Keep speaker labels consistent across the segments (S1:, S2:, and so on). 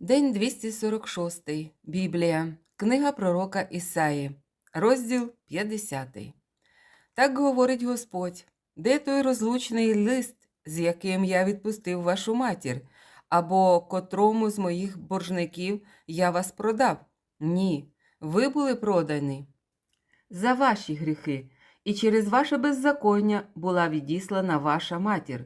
S1: День 246. Біблія. Книга пророка Ісаї. Розділ 50. Так говорить Господь: де той розлучний лист, з яким я відпустив вашу матір, або котрому з моїх боржників я вас продав? Ні, ви були продані за ваші гріхи, і через ваше беззаконня була відіслана ваша матір.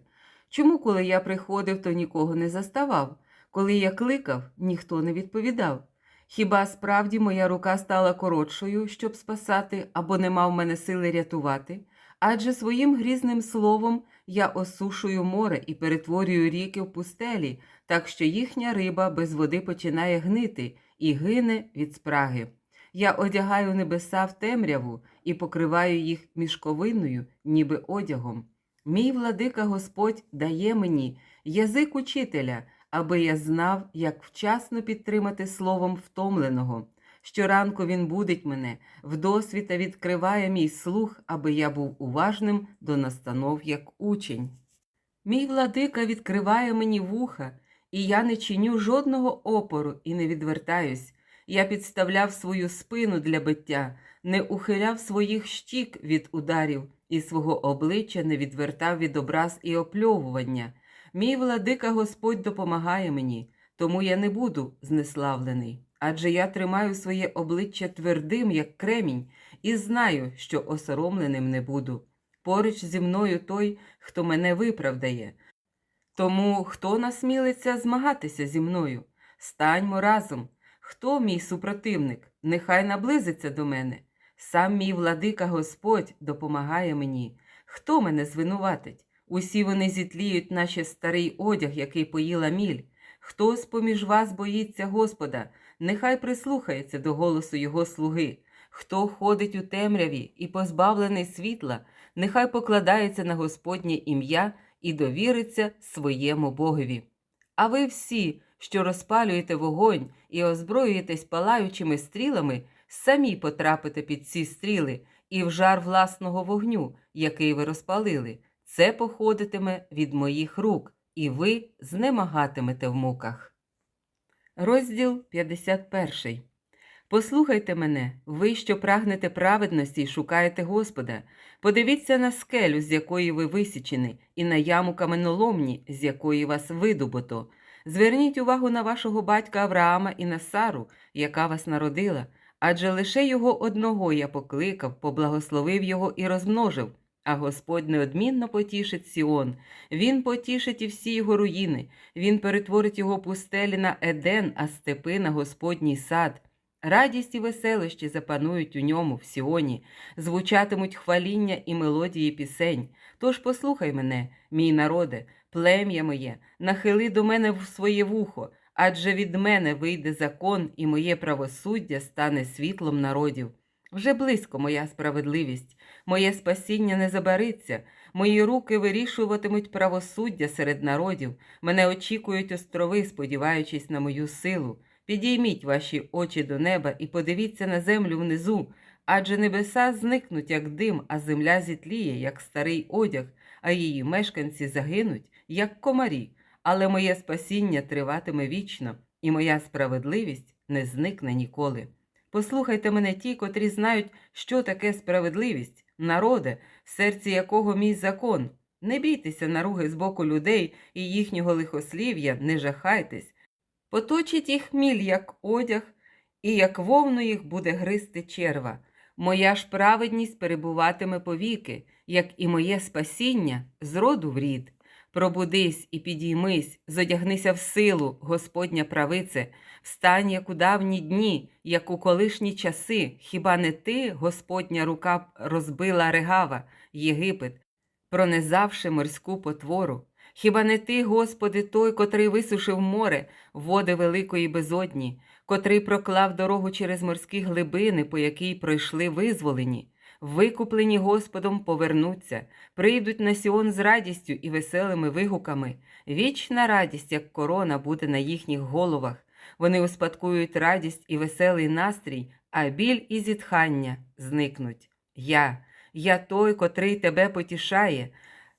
S1: Чому, коли я приходив, то нікого не заставав? Коли я кликав, ніхто не відповідав. Хіба справді моя рука стала коротшою, щоб спасати, або не мав мене сили рятувати? Адже своїм грізним словом я осушую море і перетворюю ріки в пустелі, так що їхня риба без води починає гнити і гине від спраги. Я одягаю небеса в темряву і покриваю їх мішковиною, ніби одягом. Мій владика Господь дає мені язик учителя, аби я знав, як вчасно підтримати словом втомленого. Щоранку він будить мене, вдосвіта відкриває мій слух, аби я був уважним до настанов як учень. Мій владика відкриває мені вуха, і я не чиню жодного опору і не відвертаюсь. Я підставляв свою спину для биття, не ухиляв своїх щік від ударів і свого обличчя не відвертав від образ і опльовування. Мій владика Господь допомагає мені, тому я не буду знеславлений. Адже я тримаю своє обличчя твердим, як кремінь, і знаю, що осоромленим не буду. Поруч зі мною той, хто мене виправдає. Тому хто насмілиться змагатися зі мною? Станьмо разом. Хто мій супротивник? Нехай наблизиться до мене. Сам мій владика Господь допомагає мені. Хто мене звинуватить? Усі вони зітліють, наче старий одяг, який поїла міль. Хто з поміж вас боїться Господа, нехай прислухається до голосу Його слуги. Хто ходить у темряві і позбавлений світла, нехай покладається на Господнє ім'я і довіриться своєму Богові. А ви всі, що розпалюєте вогонь і озброюєтесь палаючими стрілами, самі потрапите під ці стріли і в жар власного вогню, який ви розпалили. Це походитиме від моїх рук, і ви знемагатимете в муках. Розділ 51. Послухайте мене, ви, що прагнете праведності і шукаєте Господа. Подивіться на скелю, з якої ви висічені, і на яму каменоломні, з якої вас видобуто. Зверніть увагу на вашого батька Авраама і на Сару, яка вас народила, адже лише його одного я покликав, поблагословив його і розмножив. А Господь неодмінно потішить Сіон, Він потішить і всі його руїни, Він перетворить його пустелі на Еден, а степи на Господній сад. Радість і веселощі запанують у ньому, в Сіоні, звучатимуть хваління і мелодії пісень. Тож послухай мене, мій народе, плем'я моє, нахили до мене в своє вухо, адже від мене вийде закон, і моє правосуддя стане світлом народів. Вже близько моя справедливість, моє спасіння не забариться, мої руки вирішуватимуть правосуддя серед народів, мене очікують острови, сподіваючись на мою силу. Підійміть ваші очі до неба і подивіться на землю внизу, адже небеса зникнуть, як дим, а земля зітліє, як старий одяг, а її мешканці загинуть, як комарі. Але моє спасіння триватиме вічно, і моя справедливість не зникне ніколи. Послухайте мене ті, котрі знають, що таке справедливість, народе, в серці якого мій закон. Не бійтеся наруги з боку людей і їхнього лихослів'я, не жахайтесь. Поточить їх міль, як одяг, і як вовну їх буде гризти черва. Моя ж праведність перебуватиме повіки, як і моє спасіння з роду в рід. Пробудись і підіймись, зодягнися в силу, Господня правице, встань, як у давні дні, як у колишні часи, хіба не ти, Господня рука розбила регава, Єгипет, пронизавши морську потвору? Хіба не ти, Господи, той, котрий висушив море, води великої безодні, котрий проклав дорогу через морські глибини, по якій пройшли визволені? Викуплені Господом повернуться, прийдуть на Сіон з радістю і веселими вигуками. Вічна радість, як корона, буде на їхніх головах. Вони успадкують радість і веселий настрій, а біль і зітхання зникнуть. Я, я той, котрий тебе потішає.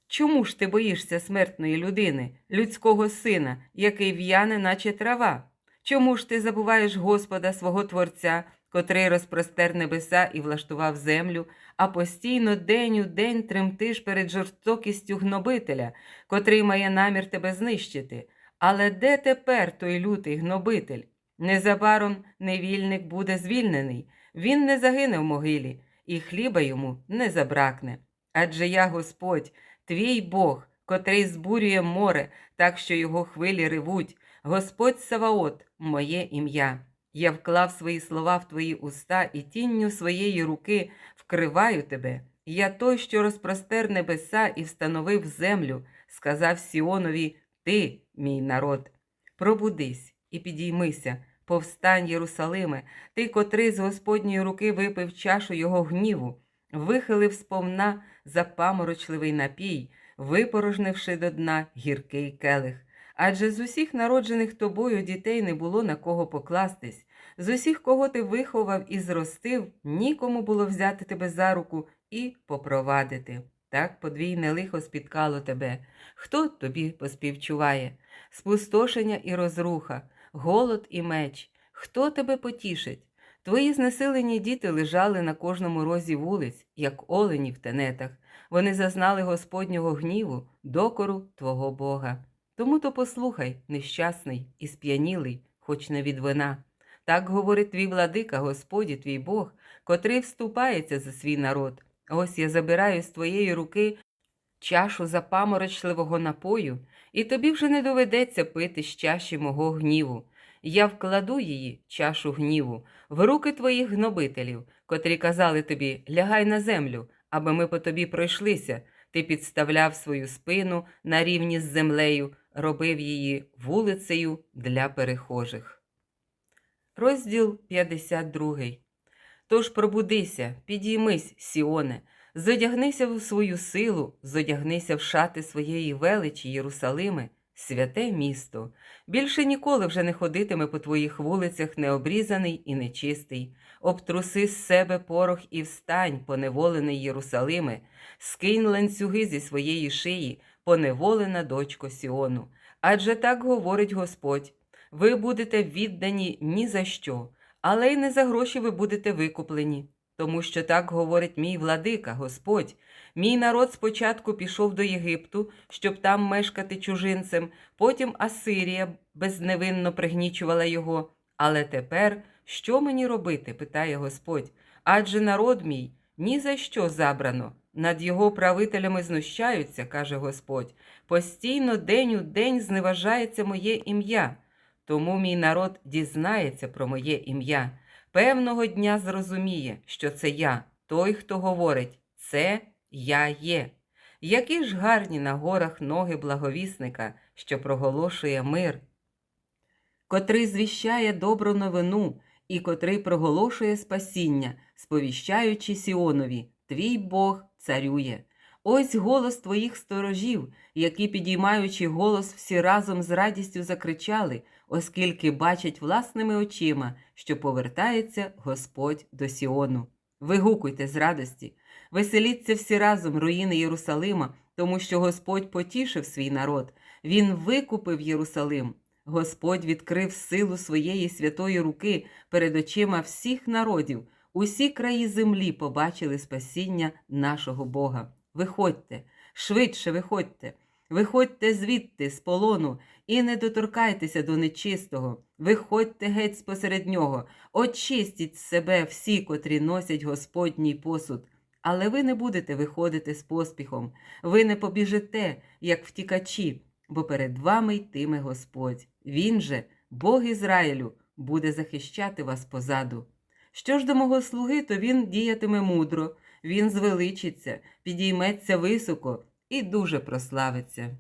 S1: Чому ж ти боїшся смертної людини, людського сина, який в'яне, наче трава? Чому ж ти забуваєш Господа свого Творця, котрий розпростер небеса і влаштував землю, а постійно день у день тремтиш перед жорстокістю гнобителя, котрий має намір тебе знищити? Але де тепер той лютий гнобитель? Незабаром невільник буде звільнений, він не загине в могилі, і хліба йому не забракне. Адже я Господь, твій Бог, котрий збурює море, так що його хвилі ревуть, Господь Саваот, моє ім'я. Я вклав свої слова в твої уста і тінню своєї руки вкриваю тебе. Я той, що розпростер небеса і встановив землю, сказав Сіонові, ти, мій народ. Пробудись і підіймися, повстань, Єрусалиме, ти, котрий з Господньої руки випив чашу його гніву, вихилив сповна запаморочливий напій, випорожнивши до дна гіркий келих. Адже з усіх народжених тобою дітей не було на кого покластись, з усіх, кого ти виховав і зростив, нікому було взяти тебе за руку і попровадити. Так подвійне лихо спіткало тебе. Хто тобі поспівчуває? Спустошення і розруха, голод і меч. Хто тебе потішить? Твої знесилені діти лежали на кожному розі вулиць, як олені в тенетах. Вони зазнали Господнього гніву, докору Твого Бога. Тому то послухай, нещасний і сп'янілий, хоч не від вина. Так говорить твій владика, Господі, твій Бог, котрий вступається за свій народ. Ось я забираю з твоєї руки чашу запаморочливого напою, і тобі вже не доведеться пити з чаші мого гніву. Я вкладу її, чашу гніву, в руки твоїх гнобителів, котрі казали тобі лягай на землю, аби ми по тобі пройшлися. Ти підставляв свою спину на рівні з землею, робив її вулицею для перехожих. Розділ 52. Тож пробудися, підіймись, Сіоне, зодягнися в свою силу, зодягнися в шати своєї величі, Єрусалиме, святе місто. Більше ніколи вже не ходитиме по твоїх вулицях необрізаний і нечистий. Обтруси з себе порох і встань, поневолений Єрусалиме, скинь ланцюги зі своєї шиї, поневолена дочко Сіону. Адже так говорить Господь: ви будете віддані ні за що, але й не за гроші ви будете викуплені. Тому що так говорить мій владика, Господь. Мій народ спочатку пішов до Єгипту, щоб там мешкати чужинцем, потім Асирія безневинно пригнічувала його. Але тепер що мені робити? питає Господь. Адже народ мій ні за що забрано. Над його правителями знущаються, каже Господь. Постійно день у день зневажається моє ім'я. Тому мій народ дізнається про моє ім'я. Певного дня зрозуміє, що це я, той, хто говорить, це я є. Які ж гарні на горах ноги благовісника, що проголошує мир, котрий звіщає добру новину і котрий проголошує спасіння, сповіщаючи Сіонові, твій Бог царює. Ось голос твоїх сторожів, які, підіймаючи голос, всі разом з радістю закричали, оскільки бачать власними очима, що повертається Господь до Сіону. Вигукуйте з радості, веселіться всі разом, руїни Єрусалима, тому що Господь потішив свій народ, Він викупив Єрусалим. Господь відкрив силу своєї святої руки перед очима всіх народів. Усі краї землі побачили спасіння нашого Бога. Виходьте, швидше виходьте, виходьте звідти, з полону, і не доторкайтеся до нечистого. Виходьте геть спосеред нього, очистіть себе всі, котрі носять Господній посуд. Але ви не будете виходити з поспіхом, ви не побіжите, як втікачі, бо перед вами йтиме Господь. Він же, Бог Ізраїлю, буде захищати вас позаду. Що ж до мого слуги, то він діятиме мудро, він звеличиться, підійметься високо і дуже прославиться.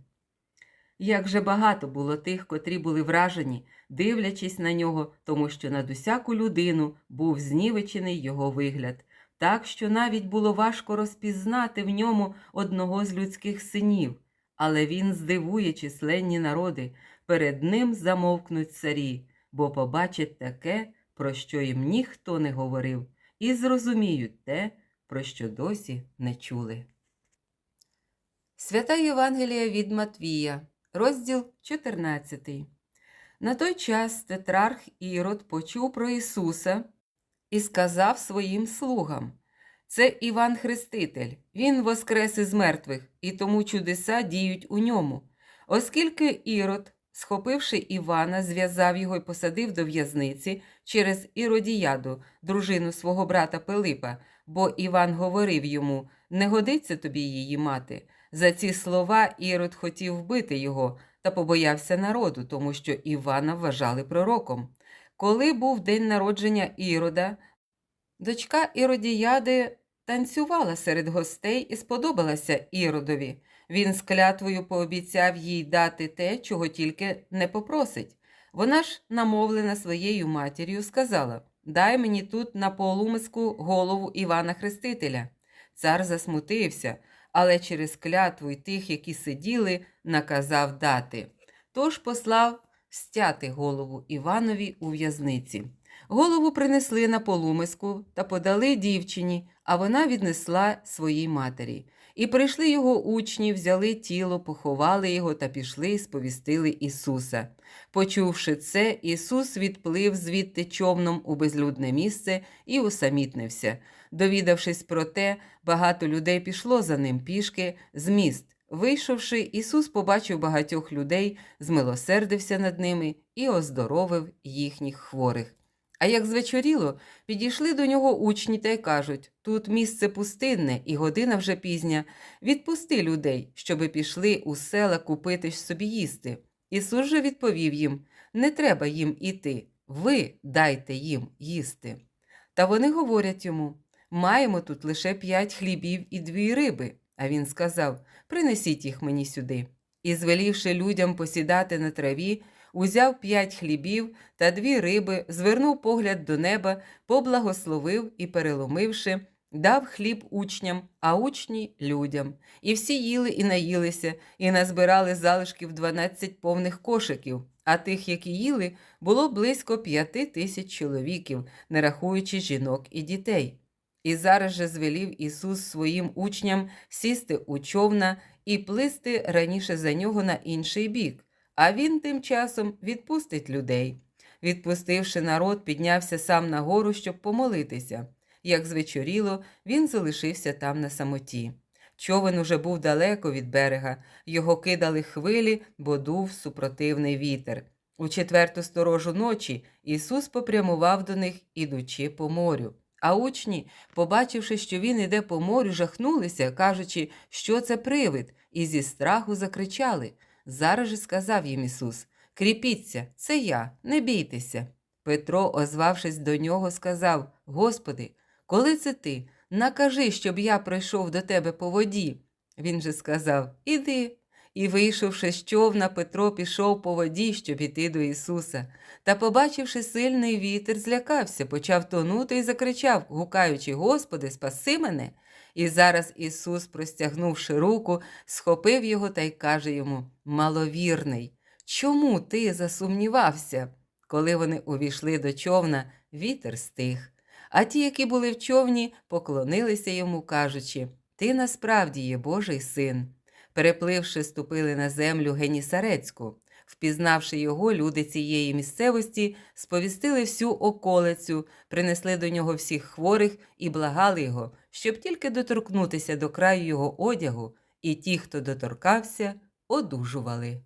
S1: Як же багато було тих, котрі були вражені, дивлячись на нього, тому що над усяку людину був знівечений його вигляд, так що навіть було важко розпізнати в ньому одного з людських синів, але він здивує численні народи, перед ним замовкнуть царі, бо побачать таке, про що їм ніхто не говорив, і зрозуміють те, про що досі не чули. Свята Євангелія від Матвія, розділ 14. На той час тетрарх Ірод почув про Ісуса і сказав своїм слугам: Це Іван Хреститель, Він воскрес із мертвих, і тому чудеса діють у ньому. Оскільки Ірод, схопивши Івана, зв'язав його і посадив до в'язниці через Іродіяду, дружину свого брата Пилипа, бо Іван говорив йому: Не годиться тобі її мати. За ці слова Ірод хотів вбити його та побоявся народу, тому що Івана вважали пророком. Коли був день народження Ірода, дочка Іродіяди танцювала серед гостей і сподобалася Іродові. Він з клятвою пообіцяв їй дати те, чого тільки не попросить. Вона ж, намовлена своєю матір'ю, сказала: Дай мені тут на полумиску голову Івана Хрестителя. Цар засмутився, але через клятву й тих, які сиділи, наказав дати. Тож послав стяти голову Іванові у в'язниці. Голову принесли на полумиску та подали дівчині, а вона віднесла своїй матері. І прийшли його учні, взяли тіло, поховали його та пішли і сповістили Ісуса. Почувши це, Ісус відплив звідти човном у безлюдне місце і усамітнився. Довідавшись про те, багато людей пішло за ним пішки з міст. Вийшовши, Ісус побачив багатьох людей, змилосердився над ними і оздоровив їхніх хворих. А як звечоріло, підійшли до нього учні та й кажуть тут місце пустинне і година вже пізня. Відпусти людей, щоби пішли у села купити собі їсти. Ісус же відповів їм не треба їм іти, ви дайте їм їсти. Та вони говорять йому маємо тут лише п'ять хлібів і дві риби. А він сказав принесіть їх мені сюди. І, звелівши людям посідати на траві, узяв п'ять хлібів та дві риби, звернув погляд до неба, поблагословив і, переломивши, дав хліб учням, а учні людям. І всі їли і наїлися, і назбирали залишків дванадцять повних кошиків. А тих, які їли, було близько п'яти тисяч чоловіків, не рахуючи жінок і дітей. І зараз же звелів Ісус своїм учням сісти у човна і плисти раніше за нього на інший бік, а він тим часом відпустить людей. Відпустивши народ, піднявся сам на гору, щоб помолитися. Як звечоріло, він залишився там на самоті. Човен уже був далеко від берега, його кидали хвилі, бо дув супротивний вітер. У четверту сторожу ночі Ісус попрямував до них, ідучи по морю. А учні, побачивши, що він іде по морю, жахнулися, кажучи, що це привид, і зі страху закричали. Зараз же сказав їм Ісус: Кріпіться, це я, не бійтеся. Петро, озвавшись до нього, сказав: Господи, коли це ти? Накажи, щоб я прийшов до тебе по воді. Він же сказав: Іди. І, вийшовши з човна, Петро пішов по воді, щоб іти до Ісуса. Та, побачивши сильний вітер, злякався, почав тонути і закричав, гукаючи: Господи, спаси мене. І зараз Ісус, простягнувши руку, схопив його та й каже йому: Маловірний, чому ти засумнівався? Коли вони увійшли до човна, вітер стих. А ті, які були в човні, поклонилися йому, кажучи: Ти насправді є Божий син. Перепливши, ступили на землю Генісарецьку. Впізнавши його, люди цієї місцевості сповістили всю околицю, принесли до нього всіх хворих і благали його, щоб тільки доторкнутися до краю його одягу, і ті, хто доторкався, одужували.